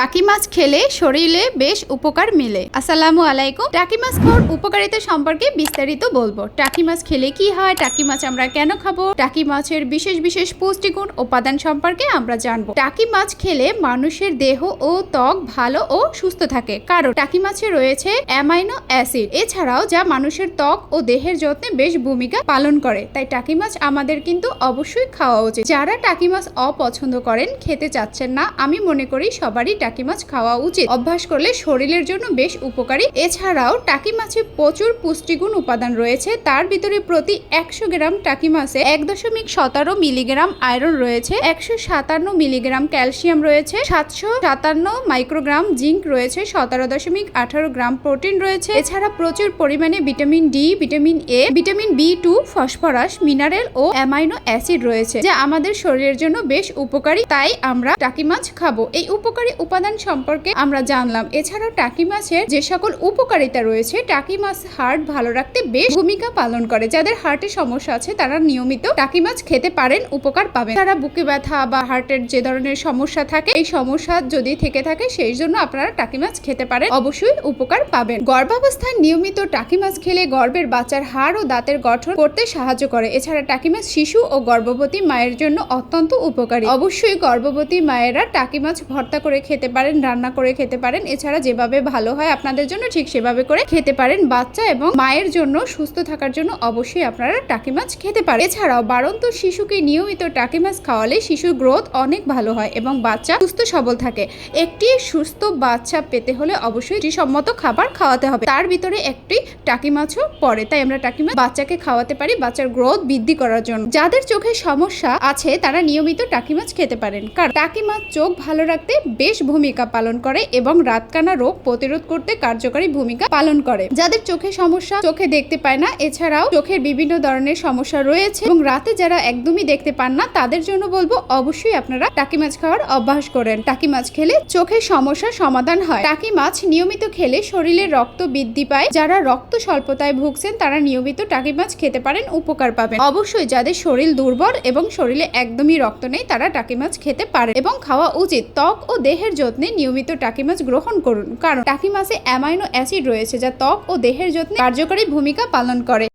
টাকি মাছ খেলে শরীরে বেশ উপকার মিলে। আসসালামু আলাইকুম। টাকি মাছ খাওয়ার উপকারিতা সম্পর্কে বিস্তারিত বলব। টাকি মাছ খেলে কি হয়, টাকি মাছ আমরা কেন খাব, টাকি মাছের বিশেষ বিশেষ পুষ্টিগুণ, উপাদান সম্পর্কে আমরা জানব। টাকি মাছ খেলে মানুষের দেহ ও ত্বক ভালো ও সুস্থ থাকে। কারণ টাকি মাছে রয়েছে অ্যামাইনো অ্যাসিড, এছাড়াও যা মানুষের ত্বক ও দেহের যত্নে বেশ ভূমিকা পালন করে। তাই টাকি মাছ আমাদের কিন্তু অবশ্যই খাওয়া উচিত। যারা টাকি মাছ অপছন্দ করেন, খেতে চাচ্ছেন না, আমি মনে করি সবারই টাকি মাছ খাওয়া উচিত। অভ্যাস করলে শরীরের জন্য বেশ উপকারী। এছাড়াও টাকি মাছে প্রচুর পুষ্টিগুণ উপাদান রয়েছে। তার ভিতরে প্রতি একশো গ্রাম টাকি মাছে এক দশমিক সতেরো মিলিগ্রাম আয়রন রয়েছে। একশো সাতান্ন মিলিগ্রাম ক্যালসিয়াম রয়েছে। সাতশো সাতান্ন মাইক্রোগ্রাম জিঙ্ক রয়েছে। সতেরো দশমিক আঠারো গ্রাম প্রোটিন রয়েছে। এছাড়া প্রচুর পরিমাণে vitamin D, vitamin A, vitamin B two, phosphorus, mineral O amino acid রয়েছে, যা আমাদের শরীরের জন্য বেশ উপকারী। তাই আমরা টাকি মাছ খাব। এই উপকারী উপাদান সম্পর্কে আমরা জানলাম। এছাড়াও টাকি মাছের যে সকল উপকারিতা রয়েছে, টাকি মাছ হার্ট ভালো রাখতে বেশ ভূমিকা পালন করে। যাদের হার্টের সমস্যা আছে, তারা নিয়মিত টাকি মাছ খেতে পারেন, উপকার পাবেন। তারা বুকে ব্যথা বা হার্টের যে ধরনের সমস্যা থাকে, এই সমস্যা যদি থেকে থাকে, সেই জন্য আপনারা টাকি মাছ খেতে পারেন, অবশ্যই উপকার পাবেন। গর্ভাবস্থায় নিয়মিত টাকি মাছ খেলে গর্ভের বাচ্চার হাড় ও দাঁতের গঠন করতে সাহায্য করে। এছাড়া টাকি মাছ শিশু ও গর্ভবতী মায়ের জন্য অত্যন্ত উপকারী। অবশ্যই গর্ভবতী মায়েরা টাকি মাছ ভর্তা করে খেতে পারেন, রান্না করে খেতে পারেন। এছাড়া যেভাবে ভালো হয় আপনাদের জন্য ঠিক সেভাবে করে খেতে পারেন। বাচ্চা এবং মায়ের জন্য সুস্থ থাকার জন্য অবশ্যই আপনারা টাকি মাছ খেতে পারেন। এছাড়াও বাড়ন্ত শিশুকে নিয়মিত টাকি মাছ খাওয়ালে শিশুর গ্রোথ অনেক ভালো হয় এবং বাচ্চা সুস্থ সবল থাকে। একটি সুস্থ বাচ্চা পেতে হলে অবশ্যই সম্মত খাবার খাওয়াতে হবে। তার ভিতরে একটি টাকি মাছও পড়ে, তাই আমরা টাকি মাছ বাচ্চাকে খাওয়াতে পারি বাচ্চার গ্রোথ বৃদ্ধি করার জন্য। যাদের চোখের সমস্যা আছে তারা নিয়মিত টাকি মাছ খেতে পারেন। কারণ টাকি মাছ চোখ ভালো রাখতে বেশ ভূমিকা পালন করে এবং রাতকানা রোগ প্রতিরোধ করতে কার্যকরী ভূমিকা পালন করে। যাদের চোখে সমস্যা চোখে দেখতে পায় না, এছাড়াও চোখের বিভিন্ন ধরনের সমস্যা রয়েছে এবং রাতে যারা একদমই দেখতে পান না, তাদের জন্য বলব অবশ্যই আপনারা টাকি মাছ খাওয়ার অভ্যাস করেন। টাকি মাছ খেলে চোখের সমস্যার সমাধান হয়। টাকি মাছ নিয়মিত খেলে শরীরে রক্ত বৃদ্ধি পায়। যারা রক্ত স্বল্পতায় ভুগছেন, তারা নিয়মিত টাকি মাছ খেতে পারেন, উপকার পাবেন। অবশ্যই যাদের শরীর দুর্বল এবং শরীরে একদমই রক্ত নেই, তারা টাকি মাছ খেতে পারে এবং খাওয়া উচিত। ত্বক ও দেহের যত্নে নিয়মিত টাকি মাছ গ্রহণ করুন। কারণ টাকি মাছে অ্যামাইনো অ্যাসিড রয়েছে, যা ত্বক ও দেহের যত্নে কার্যকরী ভূমিকা পালন করে।